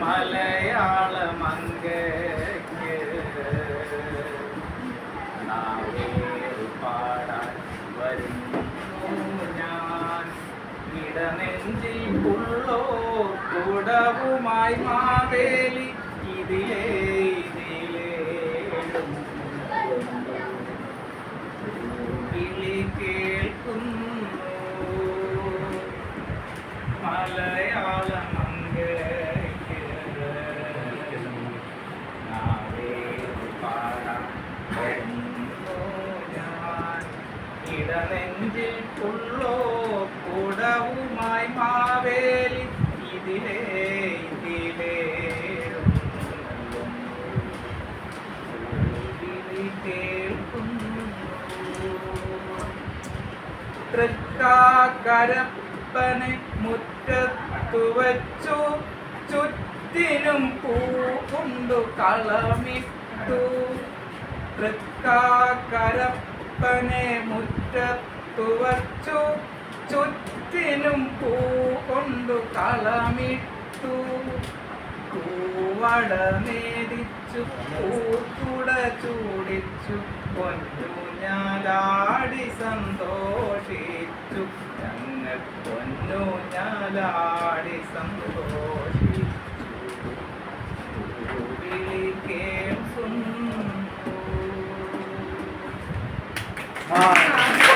മലയാള മങ്കയ്ക്ക് പാടാൻ വരുന്നു ഞാൻ ഇടനെഞ്ചിൽ പുള്ളോ കുടവുമായി മാവേലി ഇതിലേ ഇതിലേ കേൾക്കുന്നു മലയാള ഇടനെഞ്ചിൽ പുള്ളോ കുടവുമായി മാവേലി ഇതിലേ ഇതിലേ തൃക്കാക്കരപ്പനെ മുറ്റത്തു വച്ചു. ചുറ്റിനും പൂണ്ടു കളമിട്ടു. തൃക്കാക്കരപ്പനെ മുറ്റത്തു വച്ചു ചുറ്റിനും പൂ കൊണ്ടു കളമിട്ടു. പൂവട മേടിച്ചു പൂത്തുട ചൂടിച്ചു. പൊന്നു ഞാലാടി സന്തോഷിച്ചു. ഞങ്ങൾ പൊന്നു ഞാലാടി സന്തോഷിച്ചു. Ah.